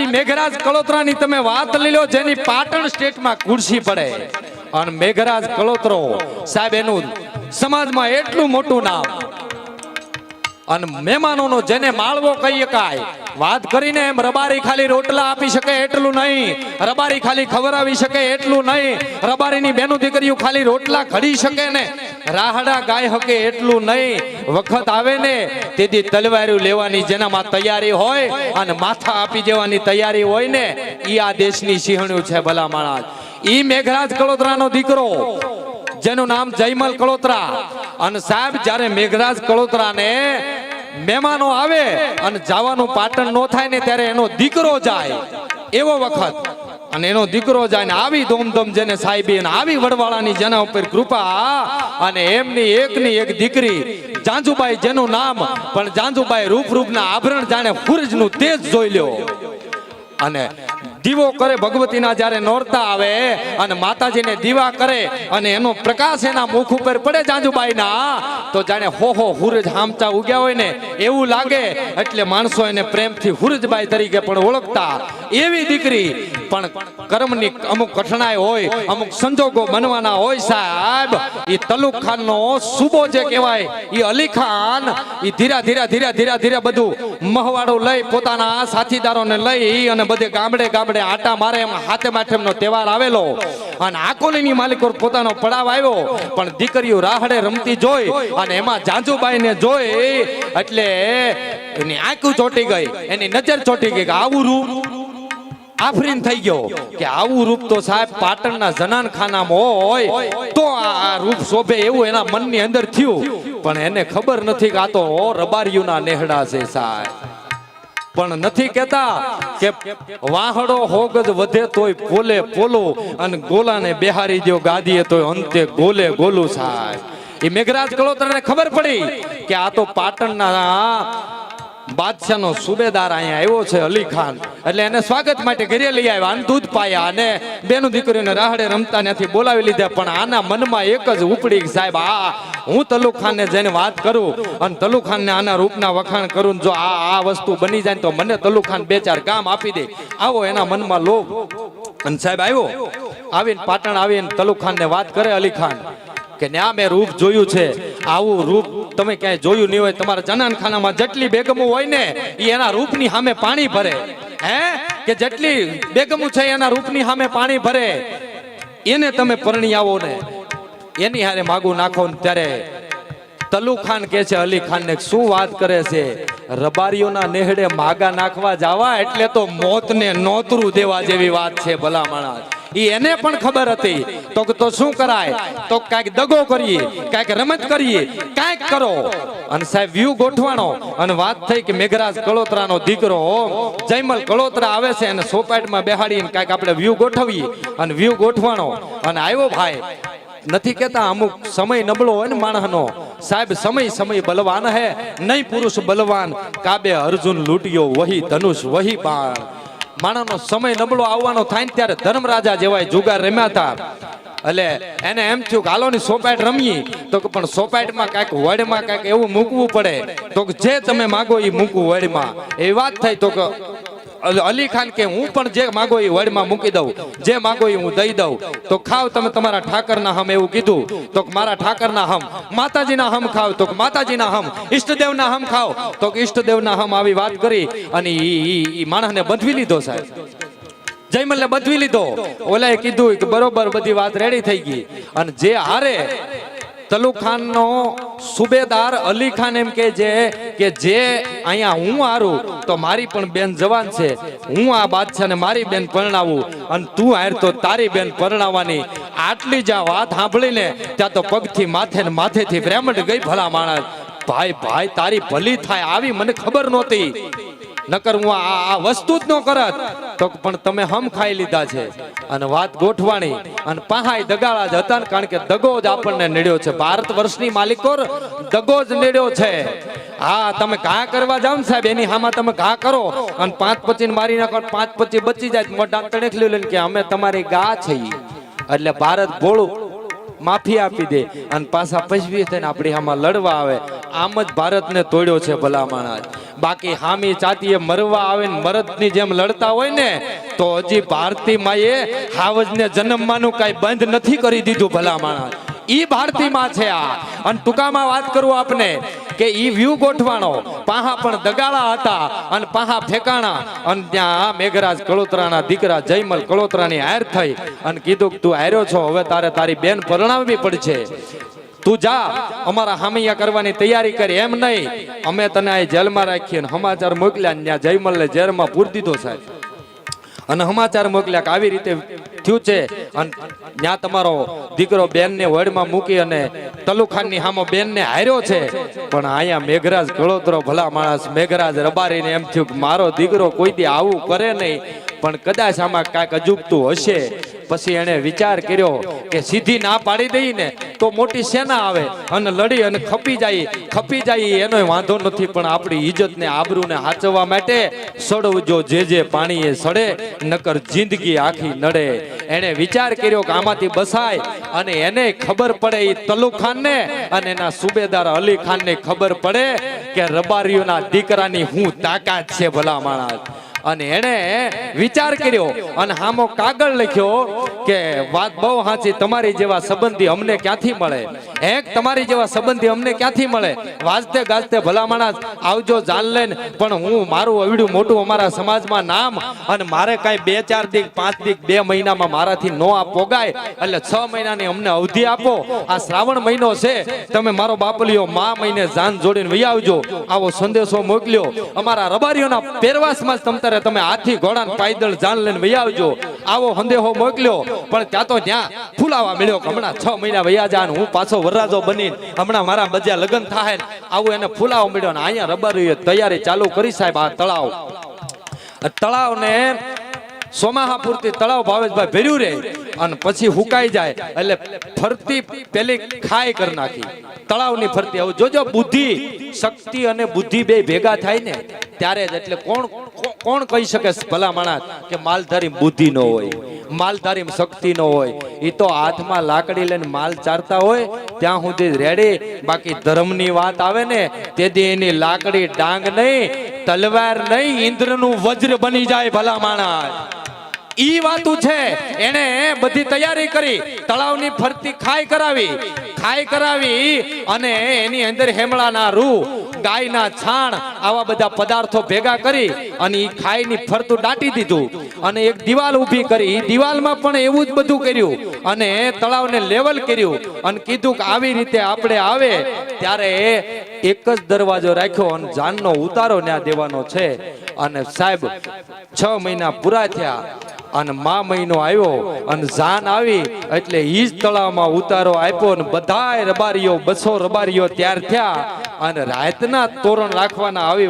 ગાદી મેઘરાજ કળોતરાની તમે વાત લઈ લો, જેની પાટણ સ્ટેટમાં ખુરશી પડે. અને મેઘરાજ કળોતરો સાહેબ, એનું સમાજમાં એટલું મોટું નામ. અને મહેમાનોનો જેને માળવો કહી શકાય વાત કરીને એમ, રબારી ખાલી રોટલા આપી શકે એટલું નહીં. રબારી ખાલી ખવડાવી શકે એટલું નહીં. રબારીની બેનું દીકરીઓ ખાલી રોટલા ઘડી શકે ને. રાહડા ગાય શકે એટલું નહીં. વખત આવે ને, તેથી તલવારું લેવાની જેનામાં તૈયારી હોય અને માથા આપી દેવાની તૈયારી હોય ને એ આ દેશની સિંહણ્યું છે ભલા માણસ. ઈ મેઘરાજ કળોતરાનો દીકરો, જેનું નામ જયમલ કળોતરા. અને સાહેબ, જ્યારે મેઘરાજ કળોતરાને મહેમાનો આવે અને જવાનું પાટણ નો થાય ને ત્યારે એનો દીકરો જાય. એવો વખત. અને એનો દીકરો જાય ને આવી ધોમધમ જેને સાહેબી અને આવી વડવાળાની જેના ઉપર કૃપા. અને એમની એકની એક દીકરી, જાંજુબાઈ જેનું નામ, પણ જાંજુબાઈ રૂપ રૂપના આભરણ જાણે સૂરજનું તેજ જોઈ લ્યો. અને દીવો કરે ભગવતીના જ્યારે નોરતા આવે અને માતાજીને દીવા કરે અને એનો પ્રકાશ એના મુખ ઉપર પડે જાંજુબાઈના, તો જાણે હો હો હુરજ હામચા ઉગ્યા હોય ને એવું લાગે. એટલે માણસો એને પ્રેમથી હુરજબાઈ તરીકે પણ ઓળખતા. એવી દીકરી, પણ કર્મની અમુક કઠણાઈ હોય, અમુક સંજોગો બનવાના હોય સાહેબ એ તલુક ખાન નો સુબો જે કહેવાય એ અલી ખાન એ ધીરા ધીરા ધીરા ધીરા ધીરા બધું મહવાડું લઈ પોતાના સાથીદારોને લઈ અને બધે ગામડે ગામડે આટા મારે એમ હાથે માઠેમનો તહેવાર આવેલો. અને આકોલીની માલિક પોતાનો પડાવ આવ્યો. પણ દીકરીઓ રાહડે રમતી જોઈ અને એમાં જાંજુબાઈને જોઈ એટલે એની આંખું ચોટી ગઈ. એની નજર ચોટી ગઈ કે આવું રૂપ આફરીન થઈ ગયો. કે આવું રૂપ તો સાહેબ પાટણના જનાન ખાનામાં હોય, તો આ રૂપ શોભે એવું એના મનની અંદર થયું. પણ એને ખબર નથી કે આ તો રબારીયુના નેહડા છે સાહેબ. પણ નથી કેતા કે વાહડો હોગજ વધે તોય પોલે પોલો અને ગોલાને બેહારી જો ગાદીએ તોય અંતે ગોલે ગોલું સાહેબ એ મેઘરાજ કળોતરને ખબર પડી કે આ તો પાટણના બાદશાહનો સુબેદાર અહીંયા આવ્યો છે અલી ખાન. એટલે એને સ્વાગત માટે ઘરે લઈ આવ્યા. અને દૂધ પાયા અને બેનું દીકરીઓને રાહડે રમતા ત્યાંથી બોલાવી લીધા. પણ આના મનમાં એક જ ઉપડી સાહેબ, આ હું તલુ ખાનને જઈને વાત કરું અને તલુ ખાનને આના રૂપના વખાણ કરું જો આ આ વસ્તુ બની જાય તો મને તલુક ખાન બે ચાર કામ આપી દે. આવો એના મનમાં લોભ. અને સાહેબ, આવ્યો. આવીને પાટણ આવીને તલુ ખાનને વાત કરે અલી ખાન કે ન્યા મેં રૂપ જોયું છે. આવું રૂપ તમે ક્યાંય જોયું નહીં હોય, તમારા જનાનખાનામાં જેટલી બેગમો હોય ને એ એના રૂપની સામે પાણી ભરે. હે? કે જેટલી બેગમો છે, એના રૂપની સામે પાણી ભરે. એને તમે પરણી આવો ને. એની હારે માગું નાખો ને ત્યારે તલુ ખાન કે છે અલી ખાન ને શું વાત કરે છે? રબારીઓના નેહડે માગા નાખવા જવા એટલે તો મોતને નોતરું દેવા જેવી વાત છે ભલા માણસ. ઈ એને પણ ખબર હતી. તો તો શું કરાય? તો કાંઈક દગો કરીએ, કાંઈક રમત કરીએ, કાંઈક કરો. અને સાહેબ વ્યૂ ગોઠવાણો અને વાત થઈ કે મેઘરાજ કળોતરાનો દીકરો. જયમલ કળોતરા આવે છે અને સોપાટમાં બેહાડીને કાંઈક આપણે વ્યૂ ગોઠવીએ. અને વ્યૂ ગોઠવાણો અને આવ્યો ભાઈ. નથી કેતા અમુક સમય નબળો હોય ને માણસનો. સાહેબ, સમય સમય બલવાન હે. નહીં પુરુષ બલવાન. કાબે અર્જુન લૂંટ્યો, વહી ધનુષ, વહી બાણ. માણસનો સમય નબળો આવવાનો થાય ને ત્યારે ધર્મરાજા જેવાય જુગાર રમ્યા હતા. એટલે એને એમ થયું કે, હાલો ની સોપાટ રમીએ. તો પણ સોપાટમાં કાંઈક વડમાં કાંઈક એવું મૂકવું પડે. તો જે તમે માગો એ મૂકવું વડમાં. એ વાત થઈ તો કે અલ- ખાન કે હું પણ જે માગો એ વડમાં મૂકી દઉં, જે માગો એ હું દઈ દઉં. તો ખાવ તમે તમારા ઠાકરના હમ એવું કીધું. તો મારા ઠાકરના હમ, માતાજીના હમ ખાવ, તો માતાજીના હમ, ઈષ્ટદેવના હમ ખાવ. તો ઈષ્ટદેવના હમ આવી વાત કરી અને એ માણસને બંધવી લીધો સાહેબ. જયમલને બધવી લીધો. ઓલાએ કીધું કે બરોબર બધી વાત રેડી થઈ ગઈ. અને જે હારે તલુ ખાનનો સુબેદાર અલી ખાન એમ કે છે કે જે અહીંયા હું હારું, તો મારી પણ બેન જવાન છે. હું આ બાદશાહને મારી બેન પરણાવું અને તું હાર તો તારી બેન પરણાવવાની. આટલી જ વાત સાંભળીને ત્યાં તો પગથી માથે ને માથેથી પ્રેમટ ગઈ ભલા માણસ. ભાઈ ભાઈ, તારી ભલી થાય, આવી મને ખબર નહોતી. નકર હું આ વસ્તુ જ ન કરત. તો પણ તમે હમ ખાઈ લીધા છે. અને વાત ગોઠવાણી અને પહાય દગાળા જ હતા કારણ કે દગો જ આપણને નડ્યો છે. ભારત વર્ષની માલિકો દગો જ નડ્યો છે. હા, તમે ઘા કરવા ને સાહેબ, એની હામાં તમે ઘા કરો અને પાંચ પચીને મારી નાખો પાંચ પચી બચી જાય. મોટા તણેખલી લઈને કે અમે તમારી ગા છીએ એટલે ભારત ભોળું માફી આપી દે અને પાછા પૈસવી થઈને આપણી આમાં લડવા આવે. આમ જ ભારતને તોડ્યો છે ભલા બાકી હામી ચાતીએ મરવા આવે ને મરદની જેમ લડતા હોય ને, તો હજી ભારતી માએ હાવજને જન્મવાનું કાંઈ બંધ નથી કરી દીધું ભલા ઈ ભારતી માં છે આ. અને ટૂંકામાં વાત કરું આપને કે ઈ વ્યૂ ગોઠવાનો પાહા પણ દગાળા હતા અને પાહા ફેકાણા. અને ત્યાં આ મેઘરાજ કળોતરાના દીકરા જયમલ કળોતરાની હાર થઈ અને કીધું તું હાર્યો છો, હવે તારે તારી બેન પરણાવવી પડશે. તું જા, અમારા હામૈયા કરવાની તૈયારી કરી, એમ નહીં. અમે તને આ જેલમાં રાખીએ સમાચાર મોકલ્યા ત્યાં જયમલને જેલમાં પૂર દીધો સાહેબ. અને સમાચાર મોકલ્યા કે આવી રીતે થયું છે. અને ત્યાં તમારો દીકરો બેનને વડમાં મૂકી અને તલુખાનની સામો બેનને હાર્યો છે. પણ અહીંયા મેઘરાજ ગળોતરો ભલા માણસ, મેઘરાજ રબારીને એમ થયું કે મારો દીકરો કોઈ દી આવું કરે નહીં. પણ કદાચ આમાં કાંઈક અજુગતું હશે. પછી એણે વિચાર કર્યો કે સીધી ના પાડી દઈ ને તો મોટી સેના આવે અને લડી અને ખપી જાય ખપી જાય, એનો વાંધો નથી, પણ આપણી ઇજ્જતને આબરૂને હાચવવા માટે સડવજો જે જે પાણીએ સડે, નકર જિંદગી આખી નડે. એણે વિચાર કર્યો કે આમાંથી બસાય અને એને ખબર પડે એ તલુ ખાનને અને એના સુબેદાર અલી ખાનને ખબર પડે કે રબારીઓના દીકરાની હું તાકાત છે ભલા માણસ. અને એણે વિચાર કર્યો અને હામો કાગળ લખ્યો કે વાત બહુ સાચી તમારી જેવા સંબંધી અમને ક્યાંથી મળે? એક તમારી જેવા સંબંધી અમને ક્યાંથી મળે? વાજતે ગાજતે ભલા આવજો જાન લઈને. પણ હું મારું અવડું મોટું અમારા સમાજમાં નામ અને મારે કાંઈ બે ચાર દીક, પાંચ દીક, બે મહિનામાં મારાથી નો આ પોગાય. એટલે છ મહિનાની અમને અવધિ આપો. આ શ્રાવણ મહિનો છે. તમે મારો બાપલીઓ મા મહિને જાન જોડીને વહી આવજો. આવો સંદેશો મોકલ્યો. અમારા રબારીઓના પહેરવાસમાં જ તમતારે તમે હાથી ઘોડા પાયદળ જાન લઈને વહી આવજો. આવો સંદેહો મોકલ્યો. પણ ત્યાં તો ત્યાં ફૂલાવા મળ્યો હમણાં છ મહિના વયા જા હું પાછો વરરાજો બની હમણાં મારા બજા લગ્ન થાય આવું એને ફૂલાવા મળ્યો ને અહીંયા રબારીઓએ તૈયારી ચાલુ કરી સાહેબ આ તળાવ. તળાવને સોમાહા પૂરતી તળાવ ભાવેશભાઈ ભેર્યું રે અને પછી હુકાઈ જાય એટલે ફરતી પેલી ખાઈ કરી નાખી. તળાવની ફરતી. હવે જોજો બુદ્ધિ, શક્તિ અને બુદ્ધિ બે ભેગા થાય ને ત્યારે જ એટલે કોણ કોણ કહી શકે ભલા માણસ કે માલધારી બુદ્ધિ નો હોય, માલધારી શક્તિ નો હોય? એ તો હાથમાં લાકડી લઈને માલ ચારતા હોય, ત્યાં સુધી રેડી. બાકી ધર્મની વાત આવે ને, તેથી એની લાકડી ડાંગ નહીં, તલવાર નહીં, ઇન્દ્રનું વજ્ર બની જાય ભલા માણસ. ઈ વાતું છે. એને બધી તૈયારી કરી, તળાવની ફરતી ખાઈ કરાવી. ખાઈ કરાવી અને એની અંદર હેમળાના રૂ, ગાયના છાણ, આવા બધા પદાર્થો ભેગા કરી અને એ ખાઈની ફરતું દાટી દીધું. અને એક દિવાલ ઊભી કરી. દિવાલમાં પણ એવું જ બધું કર્યું. અને તળાવને લેવલ કર્યું. અને કીધું કે આવી રીતે આપણે આવે ત્યારે એક જ દરવાજો રાખ્યો અને જાનનો ઉતારો ન્યા દેવાનો છે. અને સાહેબ, છ મહિના પૂરા થયા અને મા મહિનો આવ્યો અને જાન આવી એટલે ઈ જ તળાવમાં ઉતારો આપ્યો અને બધાય રબારીઓ, બસો રબારીઓ ત્યાર થયા અને રાતના તોરણ રાખવાના આવી